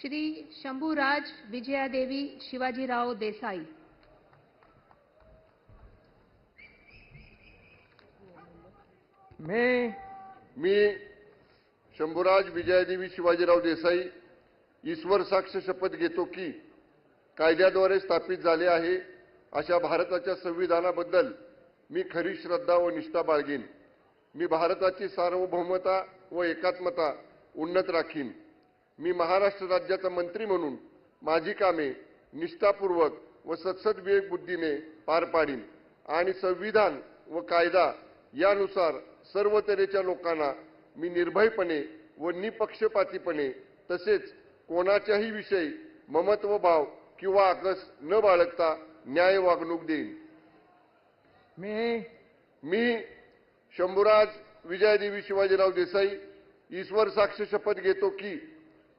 श्री शंभूराज विजयादेवी शिवाजीराव देसाई. मी मी शंभूराज विजयादेवी शिवाजीराव देसाई ईश्वर साक्ष शपथ घेतो की कायद्याद्वारे स्थापित झाले आहे अशा भारताच्या संविधानाबद्दल मी खरी श्रद्धा व निष्ठा बाळगेन. मी भारताची सार्वभौमता व एकात्मता उन्नत राखीन. मी महाराष्ट्र राज्याचा मंत्री म्हणून माझी कामे निष्ठापूर्वक व सत्सद विवेक बुद्धीने पार पाडीन आणि संविधान व कायदा यानुसार सर्व तऱ्हेच्या लोकांना मी निर्भयपणे व निपक्षपातीपणे तसेच कोणाच्याही विषयी ममत्व भाव किंवा आकस न बाळगता न्याय वागणूक देईन. मी मी शंभूराज विजयदेवी शिवाजीराव देसाई ईश्वर साक्ष शपथ घेतो की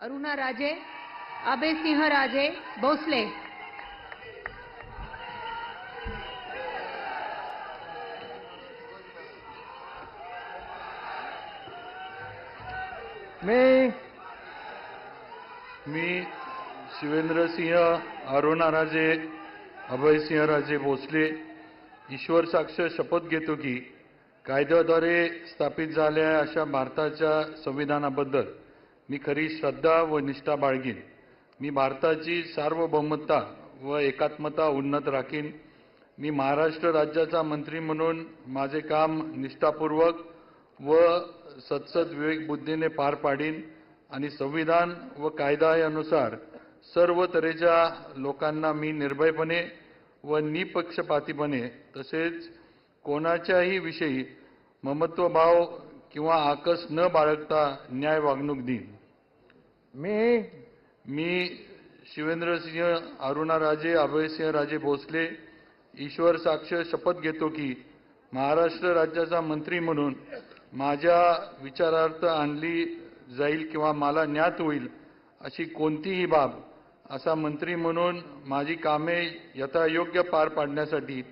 अरुणा राजे अभय सिंह राजे भोसले. मी मी शिवेंद्रसिंह सिंह अभयसिंहराजे भोसले ईश्वर साक्ष शपथ घेतो की कायद्याद्वारे स्थापित झाल्या अशा भारताच्या संविधानाबद्दल. मी खरी श्रद्धा व निष्ठा बाळगीन. मी भारताची सार्वभौमता व एकात्मता उन्नत राखीन. मी महाराष्ट्र राज्याचा मंत्री म्हणून माझे काम निष्ठापूर्वक व सत्सद विवेक बुद्धीने पार पाडीन आणि संविधान व कायदा यानुसार सर्व तऱ्हेच्या लोकांना मी निर्भयपणे व निपक्षपातीपणे तसेच कोणाच्याही विषयी ममत्वभाव किंवा आकस न बाळगता न्याय वागणूक देईन. मी? मी शिवेंद्रसिंह अरुणाराजे अभयसिंह राजे भोसले ईश्वर साक्ष शपथ घेतो की महाराष्ट्र राज्याचा मंत्री म्हणून माझ्या विचारार्थ आणली जाईल किंवा मला ज्ञात होईल अशी कोणतीही बाब असा मंत्री म्हणून माझी कामे यथायोग्य पार पाडण्यासाठी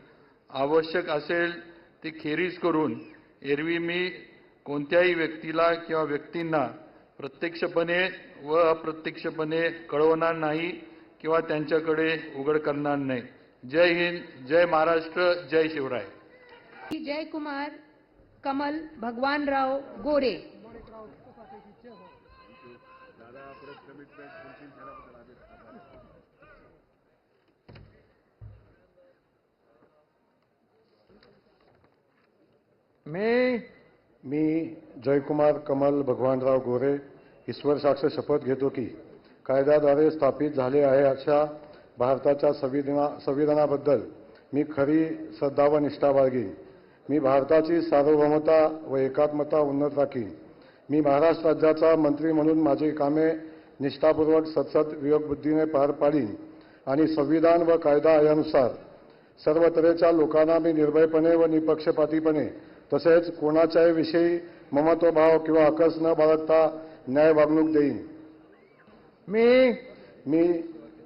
आवश्यक असेल ती खेरीज करून एरवी मी कोणत्याही व्यक्तीला किंवा व्यक्तींना प्रत्यक्षपणे व अप्रत्यक्षपणे कळवणार नाही किंवा त्यांच्याकडे उघड करणार नाही. जय हिंद जय महाराष्ट्र जय शिवराय. श्री जयकुमार कमल भगवानराव गोरे. मी? मी जयकुमार कमल भगवानराव गोरे. ईश्वर साक्ष शपथ घेतो की कायद्याद्वारे स्थापित झाले आहे अशा भारताच्या संविधाना संविधानाबद्दल मी खरी श्रद्धा व निष्ठा बाळगीन. मी भारताची सार्वभौमता व एकात्मता उन्नत राखीन. मी महाराष्ट्र राज्याचा मंत्री म्हणून माझी कामे निष्ठापूर्वक सतसत विवेकबुद्धीने पार पाडीन आणि संविधान व कायदा यानुसार सर्व तऱ्हेच्या लोकांना मी निर्भयपणे व निपक्षपातीपणे तसेच कोणाच्याही विषयी ममत्वभाव किंवा आकस न बाळगता न्याय वागणूक देईन मी मी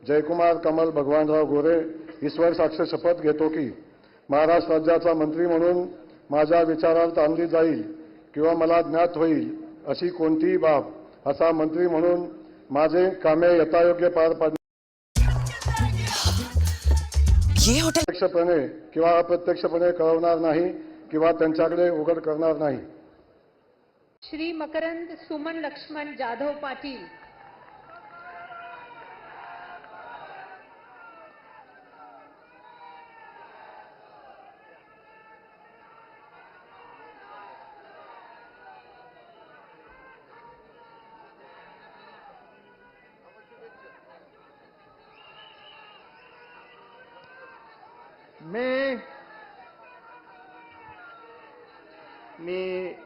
जयकुमार कमल भगवानराव गोरे ईश्वर साक्ष शपथ घेतो की महाराष्ट्र राज्याचा मंत्री म्हणून माझ्या विचारार्थ आणली जाईल किंवा मला ज्ञात होईल अशी कोणतीही बाब असा मंत्री म्हणून माझे कामे यथायोग्य पार पाडणे प्रत्यक्षपणे किंवा अप्रत्यक्षपणे कळवणार नाही किंवा त्यांच्याकडे उघड करणार नाही. श्री मकरंद सुमन लक्ष्मण जाधव पाटिल। मी मी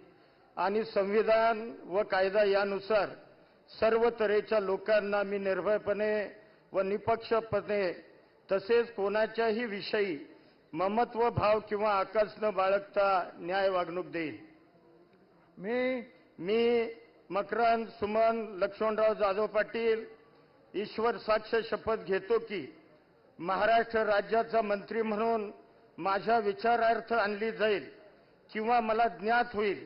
आणि संविधान व कायदा यानुसार सर्व तऱ्हेच्या लोकांना मी निर्भयपणे व निपक्षपणे तसेच कोणाच्याही विषयी ममत्व भाव किंवा आकस न बाळगता न्याय वागणूक देईन. मी मी मकरंद सुमन लक्ष्मणराव जाधव पाटील ईश्वर साक्ष शपथ घेतो की महाराष्ट्र राज्याचा मंत्री म्हणून माझ्या विचारार्थ आणली जाईल किंवा मला ज्ञात होईल